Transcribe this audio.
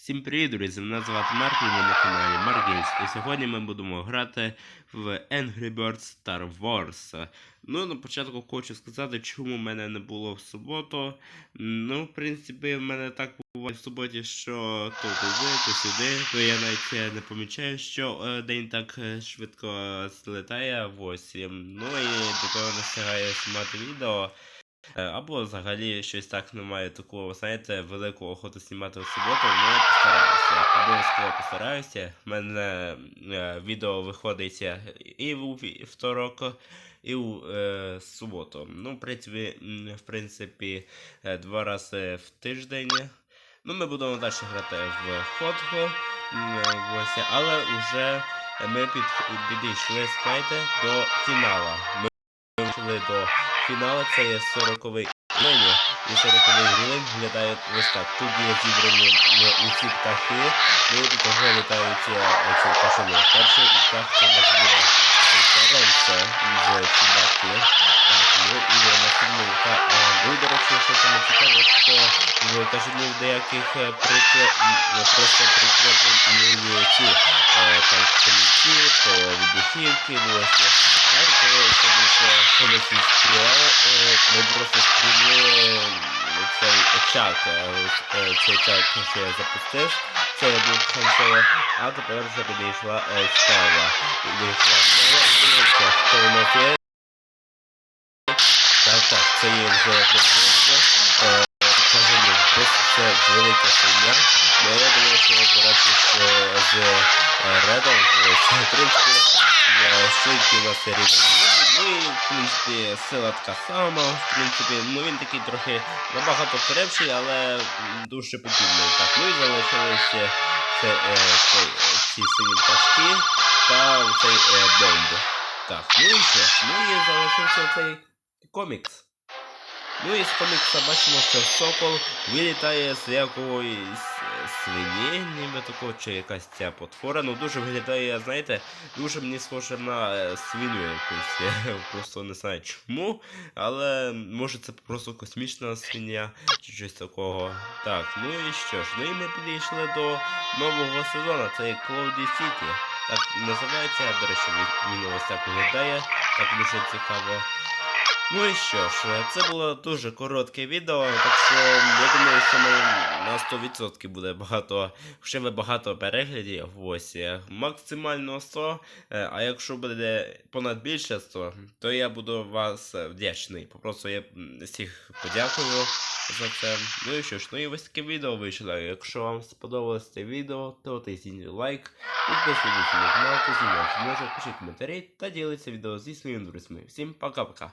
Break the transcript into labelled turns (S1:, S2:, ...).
S1: Всім привіт, друзі! Мене звати Марк, і ви на каналі Games. І сьогодні ми будемо грати в Angry Birds Star Wars. Ну, на початку хочу сказати, чому мене не було в суботу. Ну, в принципі, в мене так буває в суботі, що то туди, то сюди, то я навіть е, не помічаю, що е, день так е, швидко злітає. Ось. Ну і до того не встигаю знімати відео. Е, Або взагалі щось так немає такого, знаєте, великого охоту знімати в суботу, але я постараюся. Обов'язково постараюся. У мене е, відео виходить і у вівторок, і у е, суботу. Ну, в принципі, в принципі, е, два рази в тиждень. Ну, ми будемо далі грати в ходку. Але вже ми підійшли, знаєте, до фінала. Ми вийшли до фіналу, це є 40-й рівень, і 40-й рівень виглядає ось так. Тут є зібрані е, усі птахи, ну і того літають е, ці пташини. Перший птах це називає Ференце з Чубаки. Так, ну і на фільмі та е, ну, до речі, що саме цікаво, що в кажуть, деяких е, просто прикреплені ці е, там комінці, то вибухівки, ось. Так, коли це більше колись стріляли, е, ми просто стріли цей очак, е, е, цей очак, що я запустив, це я був Хансова, а тепер вже підійшла е, става. Підійшла става, і це, у нас є? Так, так, це є вже е, кажу, просто це велика сім'я, але я думаю, що операція з, е, е, Редом, в принципі, е, нас є рівень. Ну і, в принципі, сила така сама, в принципі, ну він такий трохи набагато крепший, але дуже подібний. Так, ну і залишилися це, е, цей, е, ці сині пташки та цей е, бомб. Так, ну і що ну і залишився цей комікс. Ну і з комікса бачимо, що сокол вилітає з якоїсь е, свині, ніби такого, чи якась ця потвора. Ну дуже виглядає, знаєте, дуже мені схоже на е, свиню якусь. Я просто не знаю чому. Але може це просто космічна свиня чи щось такого. Так, ну і що ж, ну і ми підійшли до нового сезону, це Cloudy City. Так називається, до речі, він ось так виглядає, так дуже цікаво. Ну і що ж, е, це було дуже коротке відео, так що я думаю, що на 100% буде багато, ще ви багато переглядів. Ось е, максимально 100. е, А якщо буде понад більше 100, то я буду вас вдячний. Просто я всіх подякую за це. Ну і що ж, ну і ось таке відео вийшло. Якщо вам сподобалось це відео, то тисніть лайк, підписуйтесь на канал, тисніть дзвіночок, пишіть коментарі та діліться відео зі своїми друзями. Всім пока-пока.